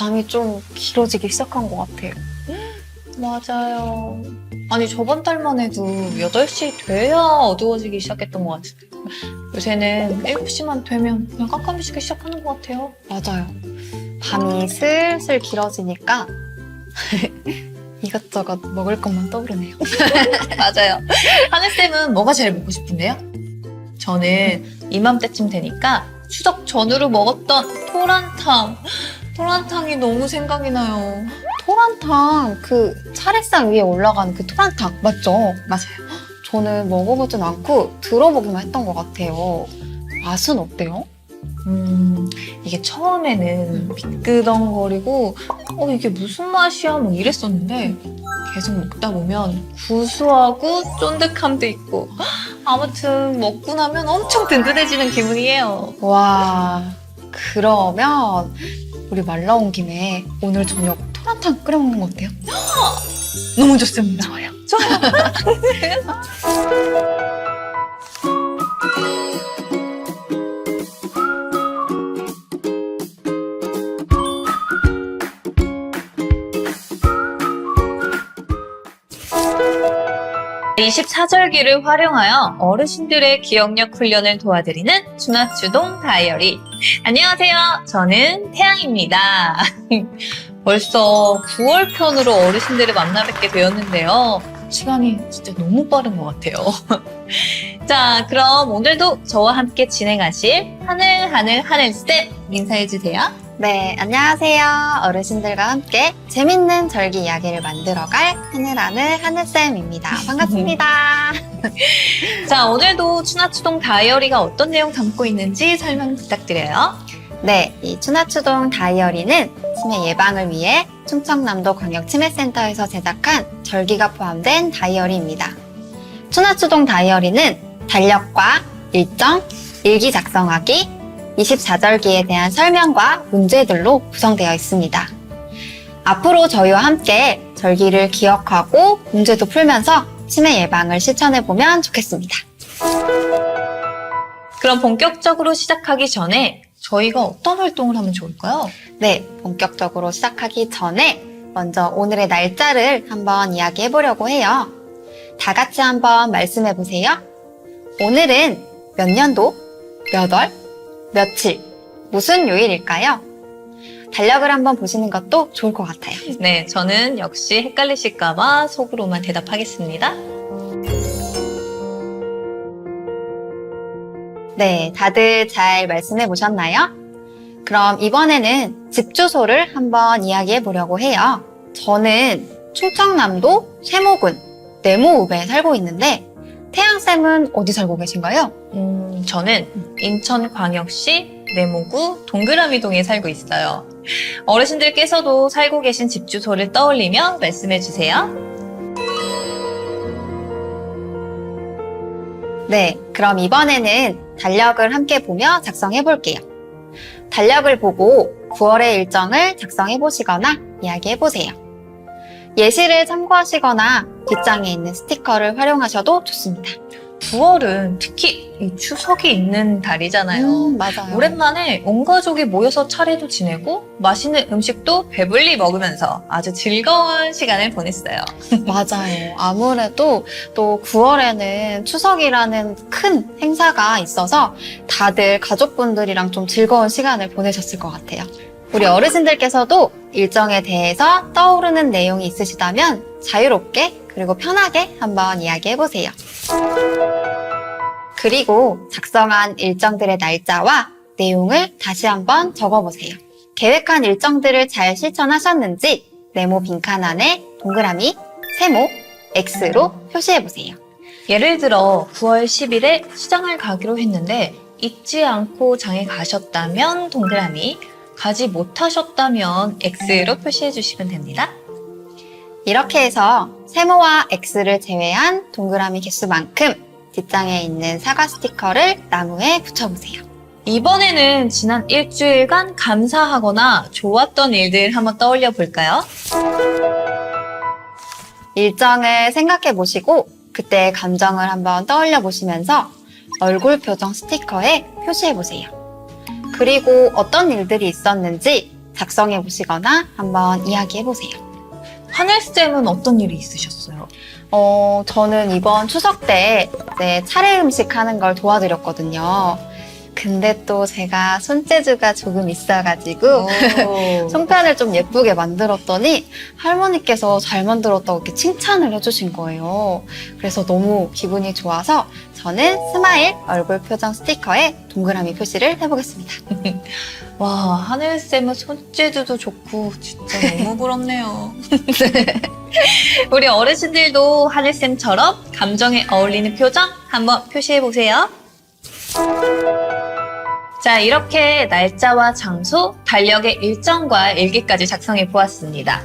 밤이 좀 길어지기 시작한 것 같아요. 맞아요. 아니, 저번 달만 해도 8시 돼야 어두워지기 시작했던 것 같은데. 요새는 7시만 되면 그냥 깜깜해지기 시작하는 것 같아요. 맞아요. 밤이 슬슬 길어지니까 이것저것 먹을 것만 떠오르네요. 맞아요. 하늘쌤은 뭐가 제일 먹고 싶은데요? 저는 이맘때쯤 되니까 추석 전후로 먹었던 토란탕. 토란탕이 너무 생각이 나요. 토란탕 그 차례상 위에 올라가는 그 토란탕 맞죠? 맞아요. 저는 먹어보진 않고 들어보기만 했던 것 같아요. 맛은 어때요? 음, 이게 처음에는 미끄덩거리고, 어, 이게 무슨 맛이야? 뭐 이랬었는데, 계속 먹다 보면 구수하고 쫀득함도 있고, 아무튼 먹고 나면 엄청 든든해지는 기분이에요. 와 그러면 우리 말 나온 김에 오늘 저녁 토란탕 끓여 먹는 거 어때요? 너무 좋습니다. 좋아요. 좋아요. 24절기를 활용하여 어르신들의 기억력 훈련을 도와드리는 주나추동 다이어리. 안녕하세요. 저는 태양입니다. 벌써 9월 편으로 어르신들을 만나 뵙게 되었는데요. 시간이 진짜 너무 빠른 것 같아요. 자, 그럼 오늘도 저와 함께 진행하실 하늘, 하늘, 하늘쌤 인사해주세요. 네, 안녕하세요. 어르신들과 함께 재밌는 절기 이야기를 만들어갈 하늘하늘 하늘쌤입니다. 반갑습니다. 자, 오늘도 추나추동 다이어리가 어떤 내용 담고 있는지 설명 부탁드려요. 네, 이 추나추동 다이어리는 치매 예방을 위해 충청남도 광역치매센터에서 제작한 절기가 포함된 다이어리입니다. 추나추동 다이어리는 달력과 일정, 일기 작성하기, 24절기에 대한 설명과 문제들로 구성되어 있습니다. 앞으로 저희와 함께 절기를 기억하고 문제도 풀면서 치매 예방을 실천해보면 좋겠습니다. 그럼 본격적으로 시작하기 전에 저희가 어떤 활동을 하면 좋을까요? 네, 본격적으로 시작하기 전에 먼저 오늘의 날짜를 한번 이야기해 보려고 해요. 다 같이 한번 말씀해 보세요. 오늘은 몇 년도, 몇 월, 며칠, 무슨 요일일까요? 달력을 한번 보시는 것도 좋을 것 같아요. 네, 저는 역시 헷갈리실까봐 속으로만 대답하겠습니다. 네, 다들 잘 말씀해 보셨나요? 그럼 이번에는 집 주소를 한번 이야기해 보려고 해요. 저는 충청남도 세모군 네모읍에 살고 있는데 태양쌤은 어디 살고 계신가요? 음, 저는 인천광역시 내모구 동그라미동에 살고 있어요. 어르신들께서도 살고 계신 집 주소를 떠올리며 말씀해 주세요. 네, 그럼 이번에는 달력을 함께 보며 작성해 볼게요. 달력을 보고 9월의 일정을 작성해 보시거나 이야기해 보세요. 예시를 참고하시거나 뒷장에 있는 스티커를 활용하셔도 좋습니다. 9월은 특히 이 추석이 있는 달이잖아요. 음, 맞아요. 오랜만에 온 가족이 모여서 차례도 지내고 맛있는 음식도 배불리 먹으면서 아주 즐거운 시간을 보냈어요. 맞아요. 아무래도 또 9월에는 추석이라는 큰 행사가 있어서 다들 가족분들이랑 좀 즐거운 시간을 보내셨을 것 같아요. 우리 어르신들께서도 일정에 대해서 떠오르는 내용이 있으시다면 자유롭게 그리고 편하게 한번 이야기해 보세요. 그리고 작성한 일정들의 날짜와 내용을 다시 한번 적어보세요. 계획한 일정들을 잘 실천하셨는지 네모 빈칸 안에 동그라미, 세모, X로 표시해보세요. 예를 들어 9월 10일에 시장을 가기로 했는데 잊지 않고 장에 가셨다면 동그라미, 가지 못하셨다면 X로 표시해 주시면 됩니다. 이렇게 해서 세모와 X를 제외한 동그라미 개수만큼 뒷장에 있는 사과 스티커를 나무에 붙여보세요. 이번에는 지난 일주일간 감사하거나 좋았던 일들 한번 떠올려 볼까요? 일정을 생각해 보시고 그때 감정을 한번 떠올려 보시면서 얼굴 표정 스티커에 표시해 보세요. 그리고 어떤 일들이 있었는지 작성해 보시거나 한번 이야기해 보세요. 하늘쌤은 어떤 일이 있으셨어요? 어, 저는 이번 추석 때 네, 차례 음식 하는 걸 도와드렸거든요. 근데 또 제가 손재주가 조금 있어가지고 송편을 좀 예쁘게 만들었더니 할머니께서 잘 만들었다고 이렇게 칭찬을 해주신 거예요. 그래서 너무 기분이 좋아서 저는 스마일 얼굴 표정 스티커에 동그라미 표시를 해보겠습니다. 와, 하늘쌤은 손재주도 좋고 진짜 너무 부럽네요. 우리 어르신들도 하늘쌤처럼 감정에 어울리는 표정 한번 표시해보세요. 자, 이렇게 날짜와 장소, 달력의 일정과 일기까지 작성해 보았습니다.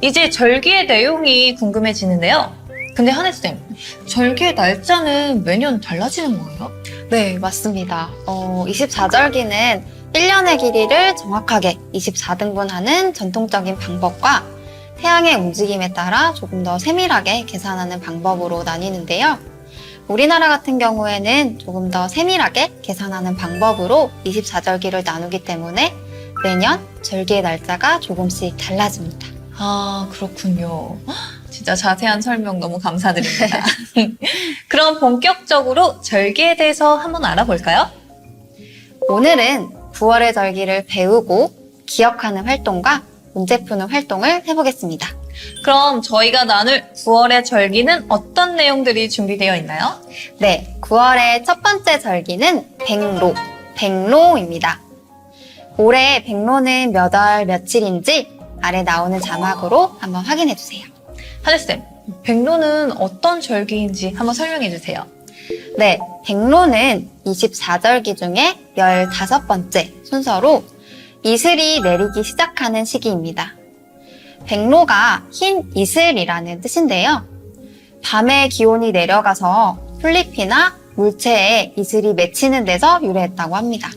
이제 절기의 내용이 궁금해지는데요. 근데 하늘쌤, 절기의 날짜는 매년 달라지는 거예요? 네, 맞습니다. 어, 24절기는 1년의 길이를 정확하게 24등분하는 전통적인 방법과 태양의 움직임에 따라 조금 더 세밀하게 계산하는 방법으로 나뉘는데요. 우리나라 같은 경우에는 조금 더 세밀하게 계산하는 방법으로 24절기를 나누기 때문에 매년 절기의 날짜가 조금씩 달라집니다. 아, 그렇군요. 진짜 자세한 설명 너무 감사드립니다. 그럼 본격적으로 절기에 대해서 한번 알아볼까요? 오늘은 9월의 절기를 배우고 기억하는 활동과 문제 푸는 활동을 해보겠습니다. 그럼 저희가 나눌 9월의 절기는 어떤 내용들이 준비되어 있나요? 네, 9월의 첫 번째 절기는 백로, 백로입니다. 올해 백로는 몇 월 며칠인지 아래 나오는 자막으로 한번 확인해 주세요. 하늘쌤, 백로는 어떤 절기인지 한번 설명해 주세요. 네, 백로는 24절기 중에 15번째 순서로 이슬이 내리기 시작하는 시기입니다. 백로가 흰 이슬이라는 뜻인데요. 밤에 기온이 내려가서 풀잎이나 물체에 이슬이 맺히는 데서 유래했다고 합니다.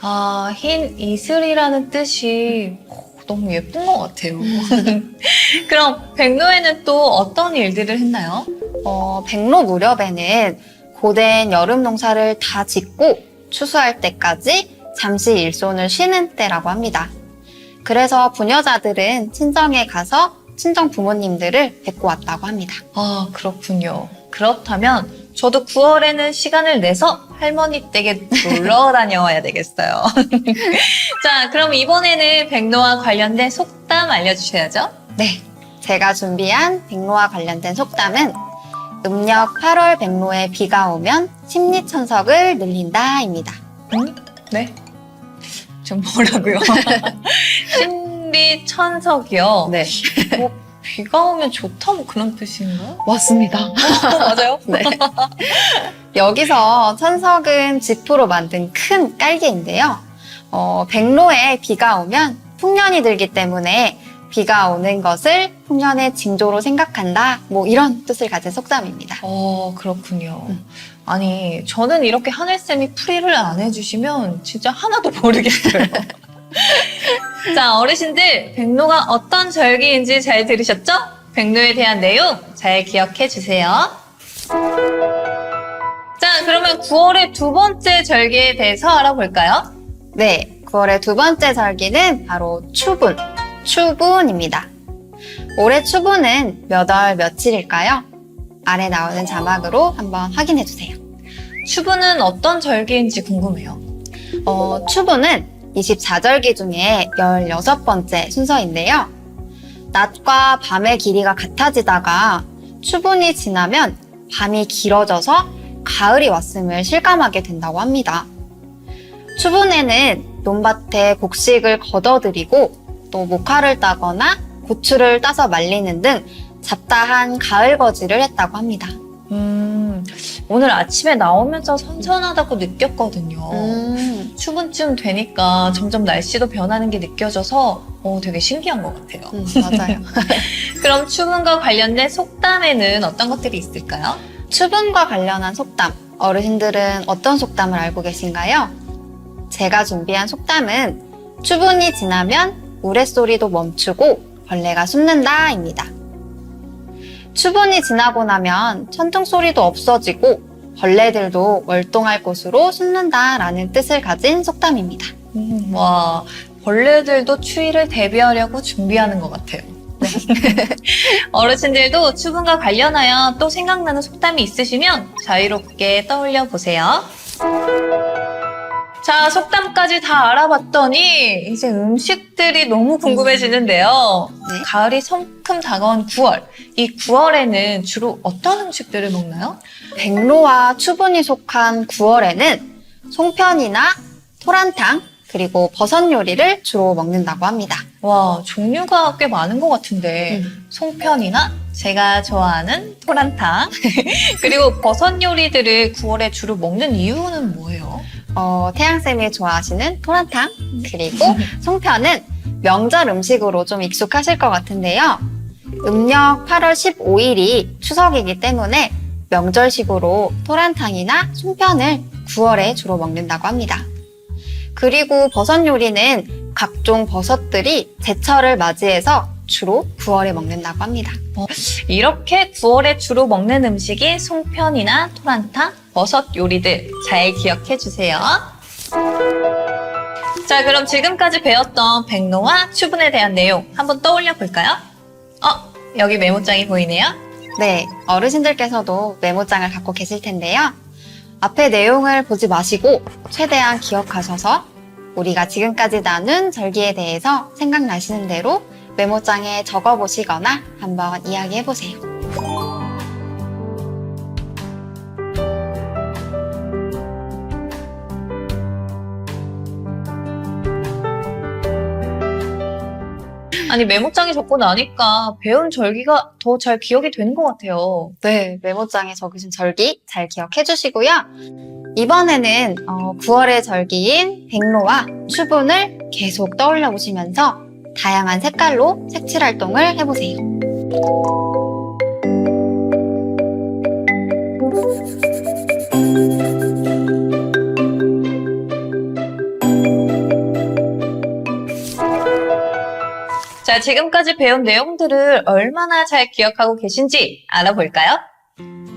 아, 흰 이슬이라는 뜻이 너무 예쁜 것 같아요. 그럼 백로에는 또 어떤 일들을 했나요? 어, 백로 무렵에는 고된 여름 농사를 다 짓고 추수할 때까지 잠시 일손을 쉬는 때라고 합니다. 그래서 부녀자들은 친정에 가서 친정 부모님들을 뵙고 왔다고 합니다. 아, 그렇군요. 그렇다면 저도 9월에는 시간을 내서 할머니 댁에 놀러 다녀와야 되겠어요. 자, 그럼 이번에는 백로와 관련된 속담 알려주셔야죠. 네. 제가 준비한 백로와 관련된 속담은 음력 8월 백로에 비가 오면 심리천석을 늘린다입니다. 음? 네. 좀 뭐라고요? 신비 천석이요. 네. 뭐, 비가 오면 좋다 뭐 그런 뜻인가요? 맞습니다. 맞아요? 네. 여기서 천석은 지프로 만든 큰 깔개인데요. 어, 백로에 비가 오면 풍년이 들기 때문에 비가 오는 것을 풍년의 징조로 생각한다. 뭐 이런 뜻을 가진 속담입니다. 어, 그렇군요. 음. 아니, 저는 이렇게 하늘쌤이 풀이를 안 해주시면 진짜 하나도 모르겠어요. 자, 어르신들, 백로가 어떤 절기인지 잘 들으셨죠? 백로에 대한 내용 잘 기억해 주세요. 자, 그러면 9월의 두 번째 절기에 대해서 알아볼까요? 네, 9월의 두 번째 절기는 바로 추분, 추분입니다. 올해 추분은 몇 월 며칠일까요? 아래 나오는 자막으로 한번 확인해 주세요. 추부는 어떤 절기인지 궁금해요. 어, 추분은 24절기 중에 16번째 순서인데요. 낮과 밤의 길이가 같아지다가 추분이 지나면 밤이 길어져서 가을이 왔음을 실감하게 된다고 합니다. 추분에는 논밭에 곡식을 걷어들이고 또 목화를 따거나 고추를 따서 말리는 등 잡다한 가을 거지를 했다고 합니다. 음, 오늘 아침에 나오면서 선선하다고 느꼈거든요. 음, 추분쯤 되니까 점점 날씨도 변하는 게 느껴져서 어, 되게 신기한 것 같아요. 음, 맞아요. 그럼 추분과 관련된 속담에는 어떤 것들이 있을까요? 추분과 관련한 속담, 어르신들은 어떤 속담을 알고 계신가요? 제가 준비한 속담은 추분이 지나면 우레소리도 멈추고 벌레가 숨는다입니다. 추분이 지나고 나면 천둥 소리도 없어지고 벌레들도 월동할 곳으로 숨는다라는 뜻을 가진 속담입니다. 음, 와, 벌레들도 추위를 대비하려고 준비하는 것 같아요. 네. 어르신들도 추분과 관련하여 또 생각나는 속담이 있으시면 자유롭게 떠올려 보세요. 자, 속담까지 다 알아봤더니 이제 음식들이 너무 궁금해지는데요. 네. 가을이 성큼 다가온 9월. 이 9월에는 주로 어떤 음식들을 먹나요? 백로와 추분이 속한 9월에는 송편이나 토란탕 그리고 버섯 요리를 주로 먹는다고 합니다. 와, 종류가 꽤 많은 것 같은데 음. 송편이나 제가 좋아하는 토란탕 그리고 버섯 요리들을 9월에 주로 먹는 이유는 뭐예요? 어, 태양쌤이 좋아하시는 토란탕 그리고 송편은 명절 음식으로 좀 익숙하실 것 같은데요. 음력 8월 15일이 추석이기 때문에 명절식으로 토란탕이나 송편을 9월에 주로 먹는다고 합니다. 그리고 버섯 요리는 각종 버섯들이 제철을 맞이해서 주로 9월에 먹는다고 합니다. 이렇게 9월에 주로 먹는 음식이 송편이나 토란탕, 버섯 요리들 잘 기억해 주세요. 자, 그럼 지금까지 배웠던 백로와 추분에 대한 내용 한번 떠올려 볼까요? 어, 여기 메모장이 보이네요. 네, 어르신들께서도 메모장을 갖고 계실 텐데요. 앞에 내용을 보지 마시고 최대한 기억하셔서 우리가 지금까지 나눈 절기에 대해서 생각나시는 대로 메모장에 적어 보시거나 한번 이야기해 보세요. 아니, 메모장에 적고 나니까 배운 절기가 더 잘 기억이 되는 것 같아요. 네, 메모장에 적으신 절기 잘 기억해 주시고요. 이번에는 9월의 절기인 백로와 추분을 계속 떠올려 보시면서 다양한 색깔로 색칠 활동을 해보세요. 자, 지금까지 배운 내용들을 얼마나 잘 기억하고 계신지 알아볼까요?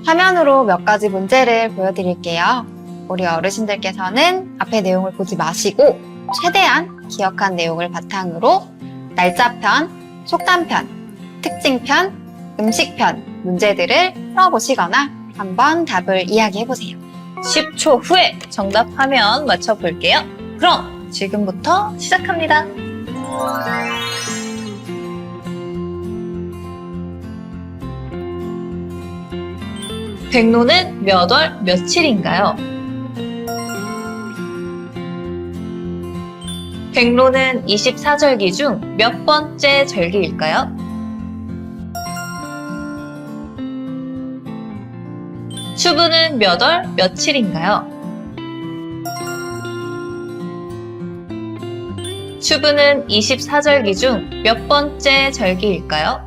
화면으로 몇 가지 문제를 보여드릴게요. 우리 어르신들께서는 앞에 내용을 보지 마시고 최대한 기억한 내용을 바탕으로 날짜편, 속담편, 특징편, 음식편 문제들을 풀어보시거나 한번 답을 이야기해보세요. 10초 후에 정답하면 맞춰볼게요. 그럼 지금부터 시작합니다. 백로는 몇 월 며칠인가요? 백로는 24절기 중 몇 번째 절기일까요? 추부는 몇 월 며칠인가요? 추부는 24절기 중 몇 번째 절기일까요?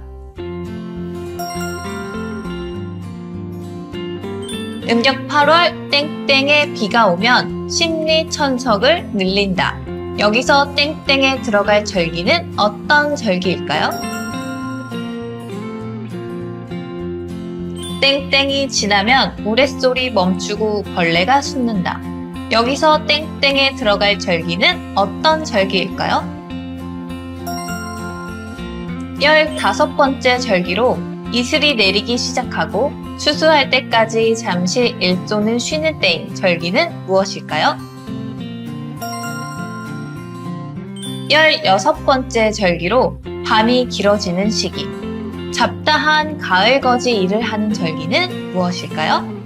음력 8월 땡땡에 비가 오면 심리 천석을 늘린다. 여기서 땡땡에 들어갈 절기는 어떤 절기일까요? 땡땡이 지나면 우레소리 멈추고 벌레가 숨는다. 여기서 땡땡에 들어갈 절기는 어떤 절기일까요? 15번째 절기로 이슬이 내리기 시작하고 추수할 때까지 잠시 일조는 쉬는 때인 절기는 무엇일까요? 16번째 절기로 밤이 길어지는 시기. 잡다한 가을 거지 일을 하는 절기는 무엇일까요?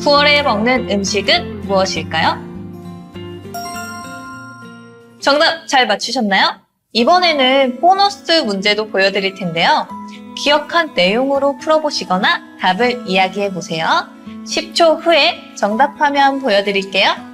9월에 먹는 음식은 무엇일까요? 정답 잘 맞추셨나요? 이번에는 보너스 문제도 보여드릴 텐데요. 기억한 내용으로 풀어보시거나 답을 이야기해 보세요. 10초 후에 정답하면 보여드릴게요.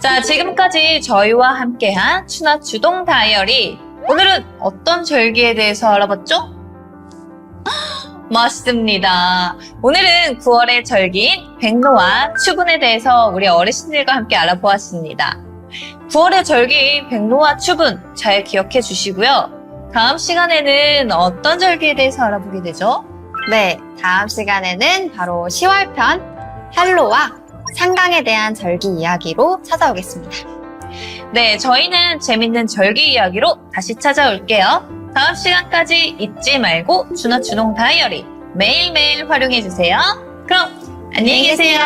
자, 지금까지 저희와 함께한 추나추동 다이어리. 오늘은 어떤 절기에 대해서 알아봤죠? 맞습니다. 오늘은 9월의 절기인 백로와 추분에 대해서 우리 어르신들과 함께 알아보았습니다. 9월의 절기인 백로와 추분 잘 기억해 주시고요. 다음 시간에는 어떤 절기에 대해서 알아보게 되죠? 네, 다음 시간에는 바로 10월편 헬로와 상강에 대한 절기 이야기로 찾아오겠습니다. 네, 저희는 재밌는 절기 이야기로 다시 찾아올게요. 다음 시간까지 잊지 말고 준아 주동 다이어리 매일매일 활용해 주세요. 그럼 안녕히 계세요.